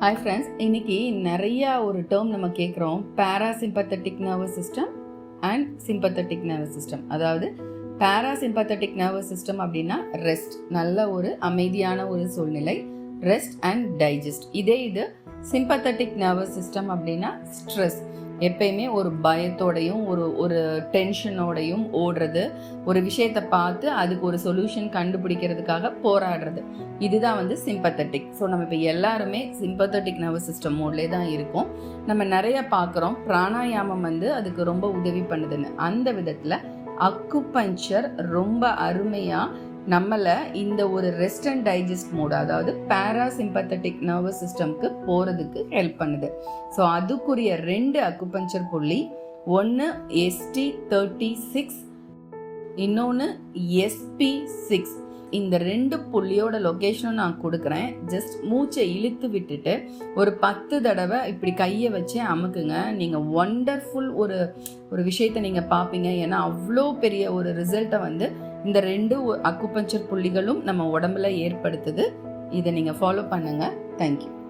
Hi friends இன்னைக்கு நிறையா ஒரு டேர்ம் நம்ம கேட்குறோம் parasympathetic nervous system and sympathetic nervous system அதாவது பேராசிம்பத்தட்டிக் நர்வஸ் சிஸ்டம் அப்படின்னா ரெஸ்ட் நல்ல ஒரு அமைதியான ஒரு சூழ்நிலை ரெஸ்ட் அண்ட் டைஜஸ்ட் இதே இது சிம்பத்தட்டிக் நர்வஸ் சிஸ்டம் அப்படின்னா ஸ்ட்ரெஸ் எப்பயுமே ஒரு பயத்தோடையும் ஒரு ஒரு டென்ஷனோடையும் ஓடுறது. ஒரு விஷயத்தை பார்த்து அதுக்கு ஒரு சொல்யூஷன் கண்டுபிடிக்கிறதுக்காக போராடுறது. இதுதான் வந்து சிம்பத்தட்டிக் ஸோ நம்ம இப்போ எல்லாருமே சிம்பத்தட்டிக் நர்வஸ் சிஸ்டம் மோட்லேயே தான் இருக்கும். நம்ம நிறைய பார்க்குறோம். பிராணாயாமம் வந்து அதுக்கு ரொம்ப உதவி பண்ணுதுன்னு. அந்த விதத்தில் அக்குபஞ்சர் ரொம்ப அருமையாக நம்மளை இந்த ஒரு ரெஸ்ட் அண்ட் டைஜஸ்ட் மோட் அதாவது பேராசிம்பத்தட்டிக் நர்வஸ் சிஸ்டம்க்கு போகிறதுக்கு ஹெல்ப் பண்ணுது. ஸோ அதுக்குரிய ரெண்டு அக்குபஞ்சர் புள்ளி ஒன்று எஸ்டி தேர்ட்டி சிக்ஸ் இன்னொன்று எஸ்பி சிக்ஸ் இந்த ரெண்டு புள்ளியோட லொக்கேஷனும் நான் கொடுக்குறேன். ஜஸ்ட் மூச்சை இழுத்து விட்டுட்டு ஒரு பத்து தடவை இப்படி கையை வச்சு அமுக்குங்க. நீங்கள் ஒண்டர்ஃபுல் ஒரு ஒரு விஷயத்தை நீங்கள் பார்ப்பீங்க. ஏன்னா அவ்வளோ பெரிய ஒரு ரிசல்ட்டை வந்து இந்த ரெண்டு அக்குபஞ்சர் புள்ளிகளும் நம்ம உடம்புல ஏற்படுத்துது. இதை நீங்கள் ஃபாலோ பண்ணுங்கள் தேங்க்யூ